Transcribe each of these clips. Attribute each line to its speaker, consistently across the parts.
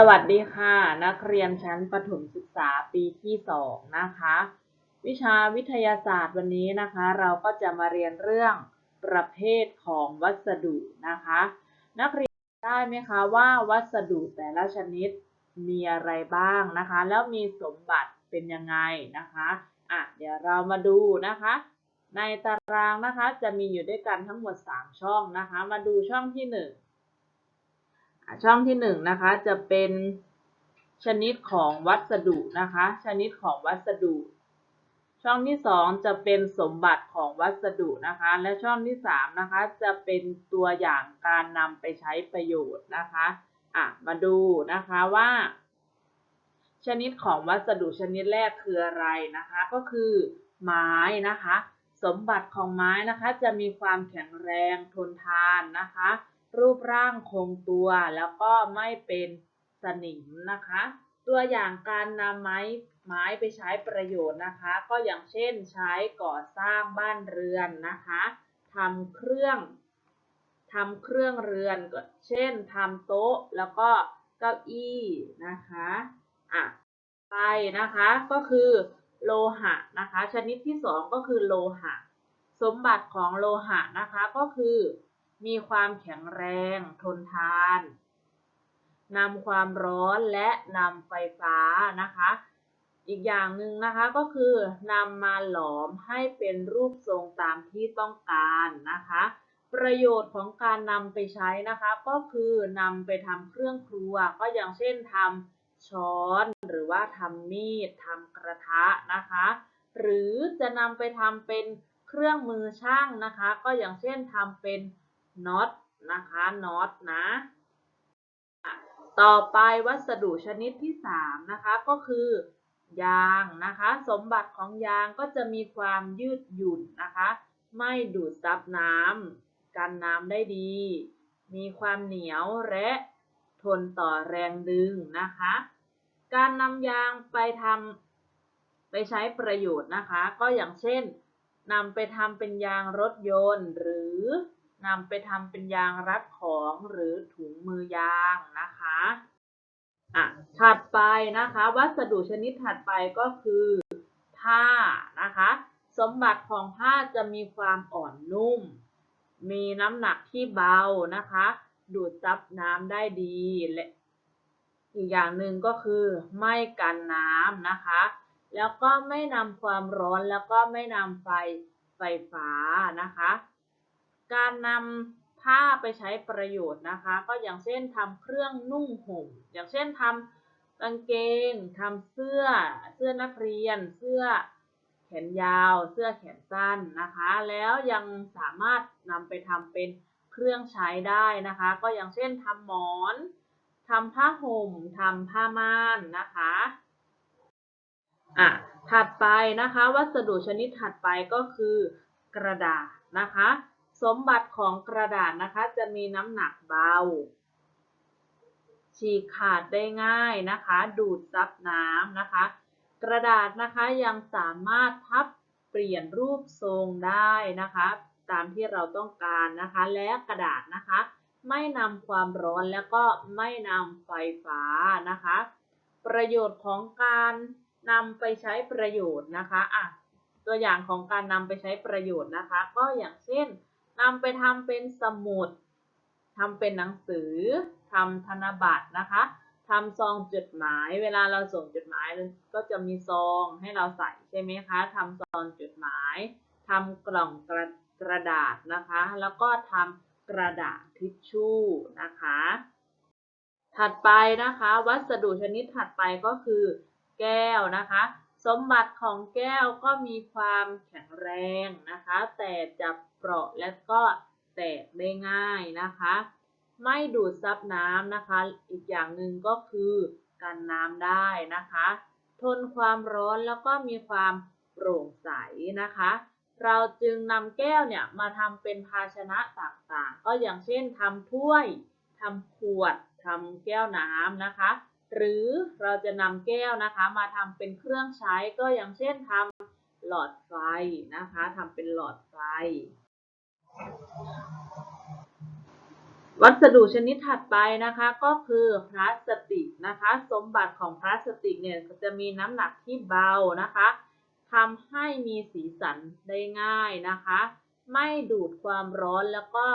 Speaker 1: สวัสดีค่ะ นักเรียนชั้นประถมศึกษาปีที่สองนะคะ วิชาวิทยาศาสตร์วันนี้นะคะ เราก็จะมาเรียนเรื่องประเภทของวัสดุนะคะ นักเรียนได้ไหมคะว่าวัสดุแต่ละชนิดมีอะไรบ้างนะคะ แล้วมีสมบัติเป็นยังไงนะคะอะเดี๋ยวเรามาดูนะคะ ในตารางนะคะจะมีอยู่ด้วยกันทั้งหมด 3 ช่องนะคะ มาดูช่องที่1อะ ช่องที่หนึ่งนะคะจะเป็นชนิดของวัสดุนะคะ ชนิดของวัสดุ ช่องที่สองจะเป็นสมบัติของวัสดุนะคะ และช่องที่สามนะคะจะเป็นตัวอย่างการนำไปใช้ประโยชน์นะคะอะมาดูนะคะว่า ชนิดของวัสดุชนิดแรกคืออะไรนะคะ ก็คือไม้นะคะ สมบัติของไม้นะคะจะมีความแข็งแรงทนทานนะคะ รูปร่างคงตัวแล้วก็ไม่เป็นสนิมนะคะ ตัวอย่างการนำไม้ไม้ไปใช้ประโยชน์นะคะ ก็อย่างเช่นใช้ก่อสร้างบ้านเรือนนะคะทำเครื่องทำเครื่องเรือนก็เช่นทำโต๊ะแล้วก็เก้าอี้นะคะอะไปนะคะก็คือโลหะนะคะ ชนิดที่สองก็คือโลหะ สมบัติของโลหะนะคะก็คือ มีความแข็งแรงทนทานนำความร้อนและนำไฟฟ้านะคะ อีกอย่างหนึ่งนะคะก็คือนำมาหลอมให้เป็นรูปทรงตามที่ต้องการนะคะ ประโยชน์ของการนำไปใช้นะคะ ก็คือนำไปทำเครื่องครัว ก็อย่างเช่นทำช้อนหรือว่าทำมีดทำกระทะนะคะ หรือจะนำไปทำเป็นเครื่องมือช่างนะคะ ก็อย่างเช่นทำเป็น น็อตนะคะน็อตนะต่อไปวัสดุชนิดที่สามนะคะ ก็คือยางนะคะ สมบัติของยางก็จะมีความยืดหยุ่นนะคะ ไม่ดูดซับน้ำกันน้ำได้ดี มีความเหนียวและทนต่อแรงดึงนะคะ การนำยางไปทำไปใช้ประโยชน์นะคะ ก็อย่างเช่นนำไปทำเป็นยางรถยนต์หรือ นำไปทำเป็นยางรัดของหรือถุงมือยางนะคะอะถัดไปนะคะ วัสดุชนิดถัดไปก็คือผ้านะคะ สมบัติของผ้าจะมีความอ่อนนุ่ม มีน้ำหนักที่เบานะคะ ดูดซับน้ำได้ดีและอีกอย่างหนึ่งก็คือไม่กันน้ำนะคะ แล้วก็ไม่นำความร้อนแล้วก็ไม่นำไฟไฟฟ้านะคะ การนำผ้าไปใช้ประโยชน์นะคะ ก็อย่างเช่นทำเครื่องนุ่งห่ม อย่างเช่นทำกางเกงทำเสื้อ เสื้อนักเรียน เสื้อแขนยาว เสื้อแขนสั้นนะคะ แล้วยังสามารถนำไปทำเป็นเครื่องใช้ได้นะคะ ก็อย่างเช่นทำหมอนทำผ้าห่มทำผ้าม่านนะคะอะถัดไปนะคะ วัสดุชนิดถัดไปก็คือกระดาษนะคะ สมบัติของกระดาษนะคะ จะมีน้ำหนักเบา ฉีกขาดได้ง่ายนะคะ ดูดซับน้ำนะคะ กระดาษนะคะยังสามารถพับเปลี่ยนรูปทรงได้นะคะ ตามที่เราต้องการนะคะ และกระดาษนะคะ ไม่นำความร้อนแล้วก็ไม่นำไฟฟ้านะคะ ประโยชน์ของการนำไปใช้ประโยชน์นะคะอะตัวอย่างของการนำไปใช้ประโยชน์นะคะ ก็อย่างเช่น นำไปทำเป็นสมุดทำเป็นหนังสือทำธนบัตรนะคะทำซองจดหมาย เวลาเราส่งจดหมายก็จะมีซองให้เราใส่ใช่ไหมคะทำซองจดหมายทำกล่องกระกระดาษนะคะ แล้วก็ทำกระดาษทิชชู่นะคะ ถัดไปนะคะ วัสดุชนิดถัดไปก็คือแก้วนะคะ สมบัติของแก้วก็มีความแข็งแรงนะคะ แต่จะเปราะและก็แตกได้ง่ายนะคะ ไม่ดูดซับน้ำนะคะ อีกอย่างหนึ่งก็คือกันน้ำได้นะคะ ทนความร้อนแล้วก็มีความโปร่งใสนะคะ เราจึงนำแก้วเนี่ยมาทำเป็นภาชนะต่างๆ ก็อย่างเช่นทำถ้วยทำขวดทำแก้วน้ำนะคะ หรือเราจะนำแก้วนะคะมาทำเป็นเครื่องใช้ก็อย่างเช่นทำหลอดไฟนะคะทำเป็นหลอดไฟ วัสดุชนิดถัดไปนะคะก็คือพลาสติกนะคะ สมบัติของพลาสติกเนี่ยจะมีน้ำหนักที่เบานะคะทำให้มีสีสันได้ง่ายนะคะ ไม่ดูดความร้อนแล้วก็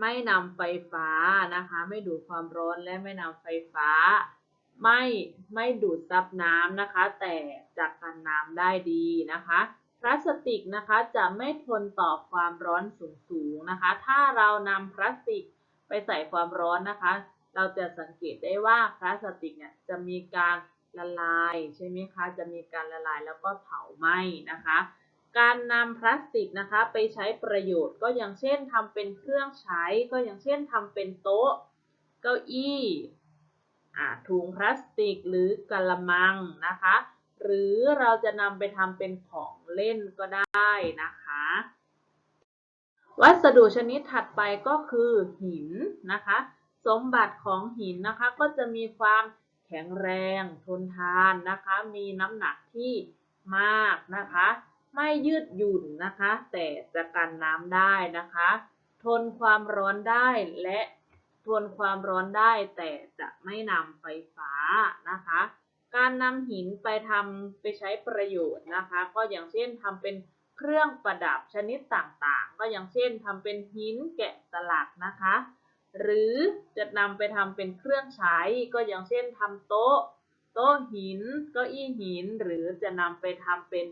Speaker 1: ไม่นำไฟฟ้านะคะ ไม่ดูดความร้อนและไม่นำไฟฟ้า ไม่ไม่ดูดซับน้ำนะคะ แต่จะกันน้ำได้ดีนะคะ พลาสติกนะคะจะไม่ทนต่อความร้อนสูงๆนะคะ ถ้าเรานำพลาสติกไปใส่ความร้อนนะคะ เราจะสังเกตได้ว่าพลาสติกเนี่ยจะมีการละลายใช่ไหมคะ จะมีการละลายแล้วก็เผาไหม้นะคะ การนำพลาสติกนะคะไปใช้ประโยชน์ ก็อย่างเช่นทำเป็นเครื่องใช้ ก็อย่างเช่นทำเป็นโต๊ะ เก้าอี้ถุงพลาสติกหรือกระมังนะคะ หรือเราจะนำไปทำเป็นของเล่นก็ได้นะคะ วัสดุชนิดถัดไปก็คือหินนะคะ สมบัติของหินนะคะก็จะมีความแข็งแรงทนทานนะคะ มีน้ำหนักที่มากนะคะ ไม่ยืดหยุ่นนะคะ แต่จะกันน้ำได้นะคะ ทนความร้อนได้และทนความร้อนได้แต่จะไม่นำไฟฟ้านะคะ การนำหินไปทำไปใช้ประโยชน์นะคะ ก็อย่างเช่นทำเป็นเครื่องประดับชนิดต่างๆ ก็อย่างเช่นทำเป็นหินแกะสลักนะคะ หรือจะนำไปทำเป็นเครื่องใช้ ก็อย่างเช่นทำโต๊ะ โต๊ะหินเก้าอี้หิน หรือจะนำไปทำเป็น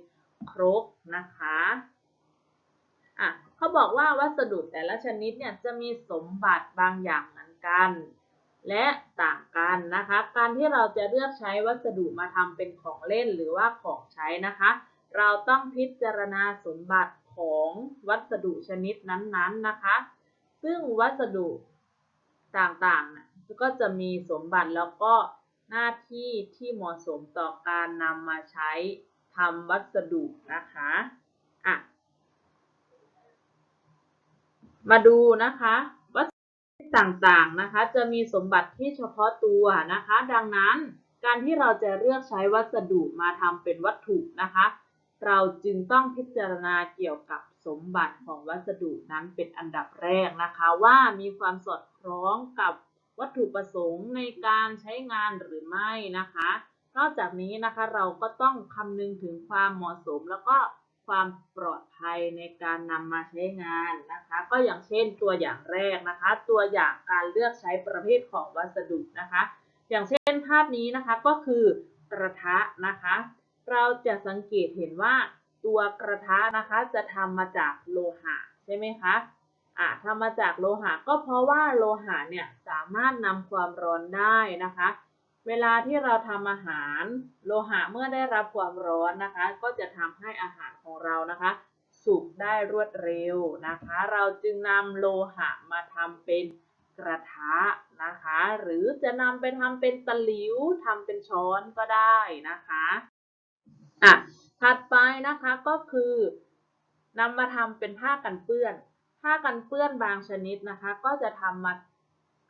Speaker 1: ครกนะคะอะเขาบอกว่าวัสดุแต่ละชนิดเนี่ยจะมีสมบัติบางอย่างเหมือนกัน และต่างกันนะคะ การที่เราจะเลือกใช้วัสดุมาทำเป็นของเล่นหรือว่าของใช้นะคะ เราต้องพิจารณาสมบัติของวัสดุชนิดนั้นๆนะคะ ซึ่งวัสดุต่างๆนะก็จะมีสมบัติแล้วก็หน้าที่ที่เหมาะสมต่อการนำมาใช้ ทำวัสดุนะคะอะมาดูนะคะวัสดุต่างๆนะคะ จะมีสมบัติที่เฉพาะตัวนะคะ ดังนั้นการที่เราจะเลือกใช้วัสดุมาทำเป็นวัตถุนะคะ เราจึงต้องพิจารณาเกี่ยวกับสมบัติของวัสดุนั้นเป็นอันดับแรกนะคะ ว่ามีความสอดคล้องกับวัตถุประสงค์ในการใช้งานหรือไม่นะคะ นอกจากนี้นะคะเราก็ต้องคำนึงถึงความเหมาะสม แล้วก็ความปลอดภัยในการนำมาใช้งานนะคะ ก็อย่างเช่นตัวอย่างแรกนะคะ ตัวอย่างการเลือกใช้ประเภทของวัสดุนะคะ อย่างเช่นภาพนี้นะคะก็คือกระทะนะคะ เราจะสังเกตเห็นว่าตัวกระทะนะคะจะทำมาจากโลหะใช่ไหมคะอ่าทำมาจากโลหะก็เพราะว่าโลหะเนี่ยสามารถนำความร้อนได้นะคะ เวลาที่เราทำอาหารโลหะเมื่อได้รับความร้อนนะคะ ก็จะทำให้อาหารของเรานะคะ สุกได้รวดเร็วนะคะ เราจึงนำโลหะมาทำเป็นกระทะนะคะ หรือจะนำไปทำเป็นตะหลิวทำเป็นช้อนก็ได้นะคะอะถัดไปนะคะก็คือนำมาทำเป็นผ้ากันเปื้อน ผ้ากันเปื้อนบางชนิดนะคะ ก็จะทำมา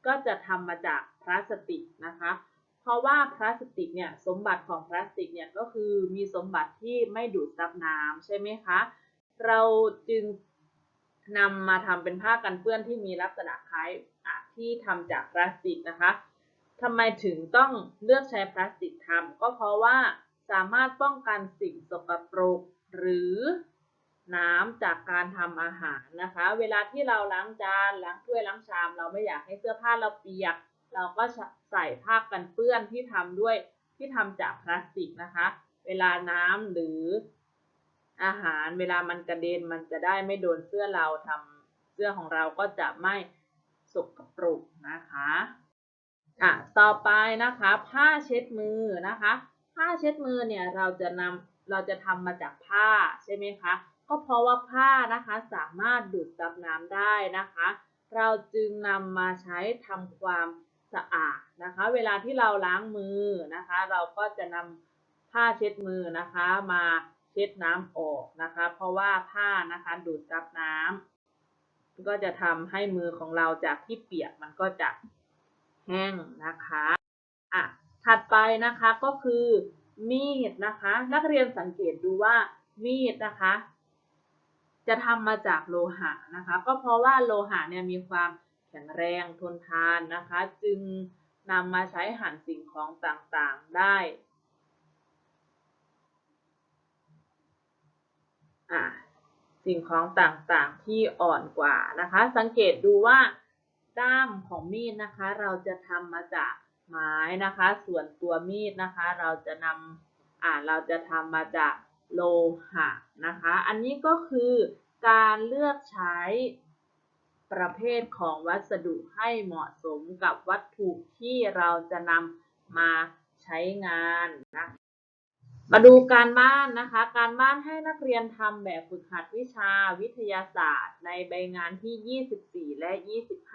Speaker 1: ก็จะทำมาจากพลาสติกนะคะ เพราะว่าพลาสติกเนี่ยสมบัติของพลาสติกเนี่ยก็คือมีสมบัติที่ไม่ดูดซับน้ำใช่ไหมคะ เราจึงนำมาทำเป็นผ้ากันเปื้อนที่มีลักษณะคล้ายที่ทำจากพลาสติกนะคะทำไมถึงต้องเลือกใช้พลาสติกทำก็เพราะว่าสามารถป้องกันสิ่งสกปรกหรือน้ำจากการทำอาหารนะคะ เวลาที่เราล้างจานล้างถ้วยล้างชาม เราไม่อยากให้เสื้อผ้าเราเปียก เราก็ใส่ผ้ากันเปื้อนที่ทำด้วยที่ทำจากพลาสติกนะคะ เวลาน้ำหรืออาหารเวลามันกระเด็นมันจะได้ไม่โดนเสื้อเราทำเสื้อของเราก็จะไม่สกปรกนะคะอะต่อไปนะคะ ผ้าเช็ดมือนะคะ ผ้าเช็ดมือเนี่ยเราจะนำเราจะทำมาจากผ้าใช่ไหมคะ ก็เพราะว่าผ้านะคะสามารถดูดซับน้ำได้นะคะ เราจึงนำมาใช้ทำความ สะอาดนะคะ เวลาที่เราล้างมือนะคะ เราก็จะนำผ้าเช็ดมือนะคะ มาเช็ดน้ำออกนะคะ เพราะว่าผ้านะคะดูดซับน้ำก็จะทำให้มือของเราจากที่เปียกมันก็จะแห้งนะคะอะถัดไปนะคะก็คือมีดนะคะ นักเรียนสังเกตดูว่ามีดนะคะ จะทำมาจากโลหะนะคะ ก็เพราะว่าโลหะเนี่ยมีความ ข็งแรงทนทานนะคะ จึงนำมาใช้หั่นสิ่งของต่างๆได้สิ่งของต่างๆที่อ่อนกว่านะคะ สังเกตดูว่าด้ามของมีดนะคะ เราจะทำมาจากไม้นะคะ ส่วนตัวมีดนะคะ เราจะนำอ่าเราจะทำมาจากโลหะนะคะ อันนี้ก็คือการเลือกใช้ ประเภทของวัสดุให้เหมาะสมกับวัตถุที่เราจะนำมาใช้งานนะมาดูการบ้านนะคะ การบ้านให้นักเรียนทำแบบฝึกหัดวิชาวิทยาศาสตร์ ในใบงานที่ 24 และ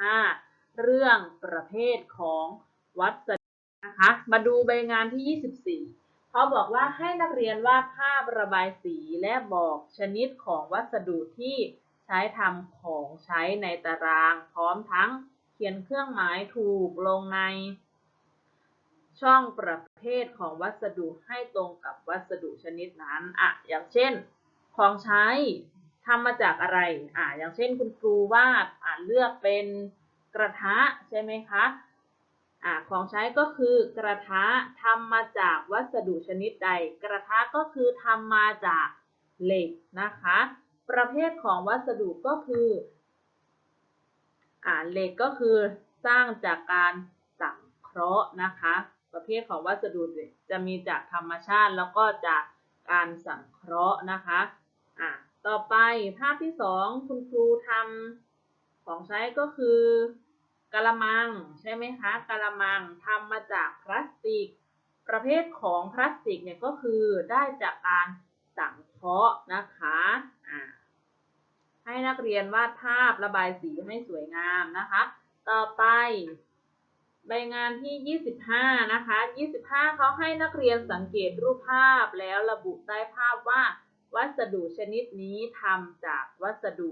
Speaker 1: 25 เรื่องประเภทของวัสดุนะคะ มาดูใบงานที่ 24 เขาบอกว่าให้นักเรียนวาดภาพระบายสีและบอกชนิดของวัสดุที่ ใช้ทำของใช้ในตารางพร้อมทั้งเขียนเครื่องหมายถูกลงในช่องประเภทของวัสดุให้ตรงกับวัสดุชนิดนั้นอะอย่างเช่น ของใช้ทำมาจากอะไรอะอย่างเช่นคุณครูวาดอะเลือกเป็นกระทะใช่ไหมคะอะของใช้ก็คือกระทะทำมาจากวัสดุชนิดใด กระทะก็คือทำมาจากเหล็กนะคะ ประเภทของวัสดุก็คืออ่าเหล็กก็คือสร้างจากการสังเคราะห์นะคะ ประเภทของวัสดุจะมีจากธรรมชาติแล้วก็จากการสังเคราะห์นะคะอ่าต่อไปภาพที่สองคุณครูทำของใช้ก็คือกะละมังใช่ไหมคะกะละมังทำมาจากพลาสติก ประเภทของพลาสติกเนี่ยก็คือได้จากการสังเคราะห์นะคะอ่า ให้นักเรียนวาดภาพระบายสีให้สวยงามนะคะ ต่อไป ใบงานที่ 25 นะคะ 25 เขาให้นักเรียนสังเกตรูปภาพแล้วระบุใต้ภาพว่า วัสดุชนิดนี้ทำจากวัสดุ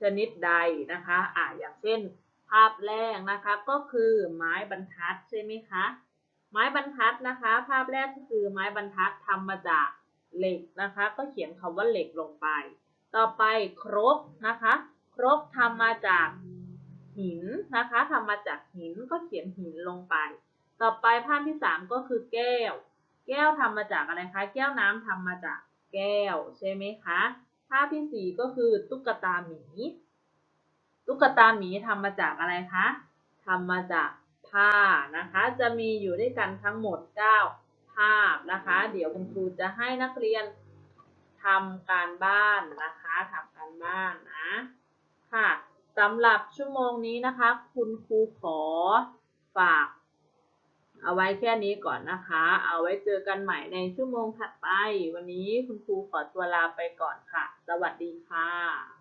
Speaker 1: ชนิดใดนะคะอ่าอย่างเช่น ภาพแรกนะคะก็คือไม้บรรทัดใช่ไหมคะไม้บรรทัดนะคะ ภาพแรกก็คือไม้บรรทัดทำมาจากเหล็กนะคะ ก็เขียนคำว่าเหล็กลงไป ต่อไปครกนะคะ ครกทำมาจากหินนะคะทำมาจากหินก็เขียนหินลงไป ต่อไปภาพที่สามก็คือแก้ว แก้วทำมาจากอะไรคะ แก้วน้ำทำมาจากแก้วใช่ไหมคะ ภาพที่สี่ก็คือตุ๊กตาหมี ตุ๊กตาหมีทำมาจากอะไรคะทำมาจากผ้านะคะ จะมีอยู่ด้วยกันทั้งหมด 9 ภาพนะคะ เดี๋ยวคุณครูจะให้นักเรียน ทำการบ้านนะคะทำการบ้านนะค่ะสำหรับชั่วโมงนี้นะคะ คุณครูขอฝาก เอาไว้แค่นี้ก่อนนะคะ เอาไว้เจอกันใหม่ในชั่วโมงถัดไป วันนี้คุณครูขอตัวลาไปก่อนค่ะ สวัสดีค่ะ